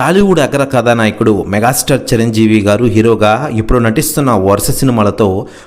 టాలీవుడ్ అగ్ర కథానాయకుడు మెగాస్టార్ చిరంజీవి గారు హీరోగా ఇప్పుడు నటిస్తున్న వరుస సినిమాలతో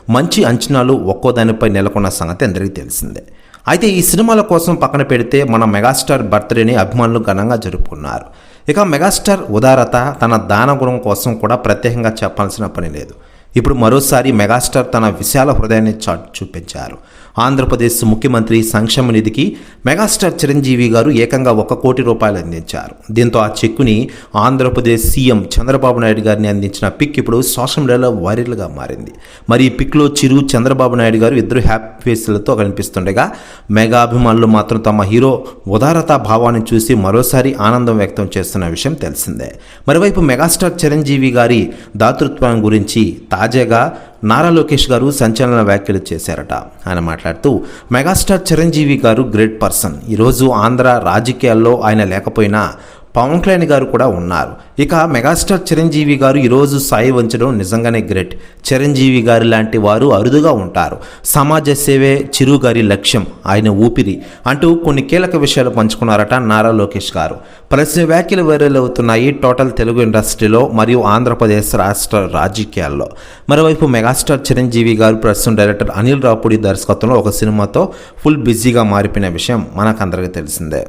మంచి అంచనాలు ఒక్కో దానిపై నెలకొన్న సంగతి అందరికీ తెలిసిందే. అయితే ఈ సినిమాల కోసం పక్కన పెడితే మన మెగాస్టార్ బర్త్డేని అభిమానులు ఘనంగా జరుపుకున్నారు. ఇక మెగాస్టార్ ఉదారత తన దాన గుణం కోసం కూడా ప్రత్యేకంగా చెప్పాల్సిన పని లేదు. ఇప్పుడు మరోసారి మెగాస్టార్ తన విశాల హృదయాన్ని చాటు చూపించారు. ఆంధ్రప్రదేశ్ ముఖ్యమంత్రి సంక్షేమ నిధికి మెగాస్టార్ చిరంజీవి గారు ఏకంగా ఒక కోటి రూపాయలు అందించారు. దీంతో ఆ చెక్కుని ఆంధ్రప్రదేశ్ సీఎం చంద్రబాబు నాయుడు గారిని అందించిన పిక్ ఇప్పుడు సోషల్ మీడియాలో వైరల్గా మారింది. మరి ఈ పిక్లో చిరు చంద్రబాబు నాయుడు గారు ఇద్దరు హ్యాపీ ఫేస్లతో కనిపిస్తుండగా మెగా అభిమానులు మాత్రం తమ హీరో ఉదారతా భావాన్ని చూసి మరోసారి ఆనందం వ్యక్తం చేస్తున్న విషయం తెలిసిందే. మరోవైపు మెగాస్టార్ చిరంజీవి గారి దాతృత్వం గురించి తాజాగా నారా లోకేష్ గారు సంచలన వ్యాఖ్యలు చేశారట. ఆయన మాట్లాడుతూ మెగాస్టార్ చిరంజీవి గారు గ్రేట్ పర్సన్. ఈరోజు ఆంధ్ర రాజకీయాల్లో ఆయన లేకపోయినా పవన్ కళ్యాణ్ గారు కూడా ఉన్నారు. ఇక మెగాస్టార్ చిరంజీవి గారు ఈరోజు సాయి వంచడం నిజంగానే గ్రేట్. చిరంజీవి గారు లాంటి వారు అరుదుగా ఉంటారు. సమాజ సేవే చిరు గారి లక్ష్యం ఆయన ఊపిరి అంటూ కొన్ని కీలక విషయాలు పంచుకున్నారట నారా లోకేష్ గారు. ప్రశ్న వ్యాఖ్యలు వైరల్ అవుతున్నాయి టోటల్ తెలుగు ఇండస్ట్రీలో మరియు ఆంధ్రప్రదేశ్ రాష్ట్ర రాజకీయాల్లో. మరోవైపు మెగాస్టార్ చిరంజీవి గారు ప్రస్తుతం డైరెక్టర్ అనిల్ రాపుడి దర్శకత్వంలో ఒక సినిమాతో ఫుల్ బిజీగా మారిపోయిన విషయం మనకందరికీ తెలిసిందే.